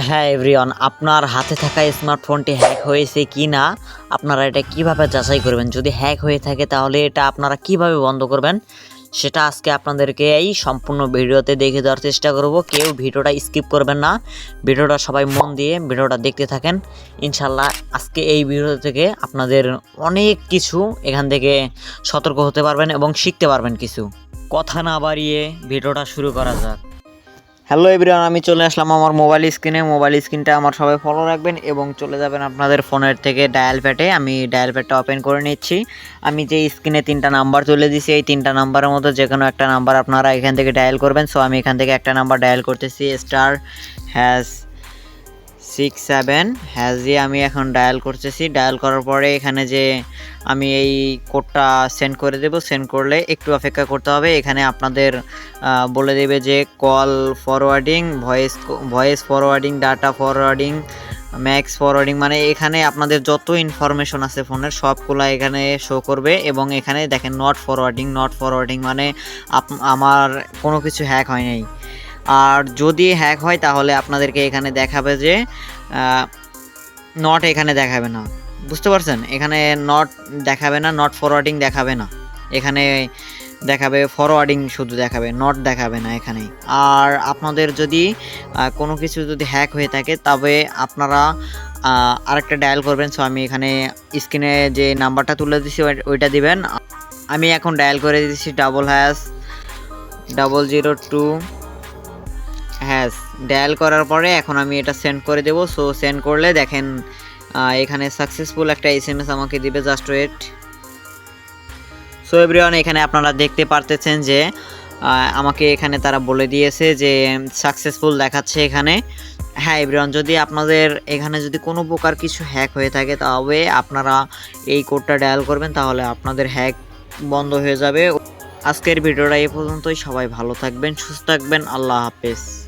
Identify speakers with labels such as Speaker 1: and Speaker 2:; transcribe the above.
Speaker 1: হ্যাঁ এভরিওয়ান, আপনার হাতে থাকা স্মার্টফোনটি হ্যাক হয়েছে কি না আপনারা এটা কীভাবে যাচাই করবেন? যদি হ্যাক হয়ে থাকে, তাহলে এটা আপনারা কীভাবে বন্ধ করবেন? সেটা আজকে আপনাদেরকে এই সম্পূর্ণ ভিডিওতে দেখে দেওয়ার চেষ্টা করব। কেউ ভিডিওটা স্কিপ করবেন না। ভিডিওটা সবাই মন দিয়ে ভিডিওটা দেখতে থাকেন। ইনশাল্লাহ আজকে এই ভিডিও থেকে আপনাদের অনেক কিছু এখান থেকে সতর্ক হতে পারবেন এবং শিখতে পারবেন কিছু। কথা না বাড়িয়ে ভিডিওটা শুরু করা যাক। হ্যালো এভরিওয়ান আমি চলে আসলাম আমার মোবাইল স্ক্রিনে মোবাইল স্ক্রিনটা আমার সবাই ফলো রাখবেন এবং চলে যাবেন আপনাদের ফোনের থেকে ডায়াল প্যাটে আমি ডায়াল প্যাডটা ওপেন করে নিচ্ছি। আমি যে স্ক্রিনে তিনটা নাম্বার তুলে দিছি, এই তিনটা নাম্বারের মতো যে কোনো একটা নাম্বার আপনারা এখান থেকে ডায়াল করবেন। সো আমি এখান থেকে একটা নাম্বার ডায়াল করতেছি। Star hash six seven hash আমি এখন ডায়াল করতেছি। ডায়াল করার পরে এখানে যে আমি এই কোডটা সেন্ড করে দেব সেন্ড করলে একটু অপেক্ষা করতে হবে। এখানে আপনাদের বলে দেবে যে call forwarding voice voice forwarding data forwarding max forwarding মানে এখানে আপনাদের যত ইনফরমেশন আছে ফোনের, সবগুলো এখানে শো করবে এবং এখানে দেখেন নট ফরওয়ার্ডিং নট ফরওয়ার্ডিং মানে আমার কোনো কিছু হ্যাক হয় নাই। আর যদি হ্যাক হয়, তাহলে আপনাদেরকে এখানে দেখাবে যে নট এখানে দেখাবে না। বুঝতে পারছেন? এখানে নট দেখাবে না নট ফরওয়ার্ডিং দেখাবে না। এখানে দেখাবে ফরওয়ার্ডিং শুধু দেখাবে নট দেখাবে না এখানে আর আপনাদের যদি কোনো কিছু যদি হ্যাক হয়ে থাকে, তবে আপনারা আরেকটা ডায়াল করবেন। সো আমি এখানে স্ক্রিনে যে নাম্বারটা তুলে দিছি, ওই- ওইটা দিবেন। আমি এখন ডায়াল করে দিচ্ছি double hash double zero two হ্যাঁ ডায়াল করার পরে এখন আমি এটা সেন্ড করে দেবো। সো সেন্ড করলে দেখেন এখানে সাকসেসফুল একটা এস এম এস আমাকে দিবে জাস্ট ওয়েট সো এভরিওয়ান এখানে আপনারা দেখতে পারতেছেন যে আমাকে এখানে তারা বলে দিয়েছে যে সাকসেসফুল দেখাচ্ছে এখানে। হ্যাঁ এভরিওয়ান যদি আপনাদের এখানে যদি কোনো প্রকার কিছু হ্যাক হয়ে থাকে, তবে আপনারা এই কোডটা ডায়াল করবেন, তাহলে আপনাদের হ্যাক বন্ধ হয়ে যাবে। আজকের ভিডিওটা এই পর্যন্তই। সবাই ভালো থাকবেন, সুস্থ থাকবেন। আল্লাহ হাফেজ।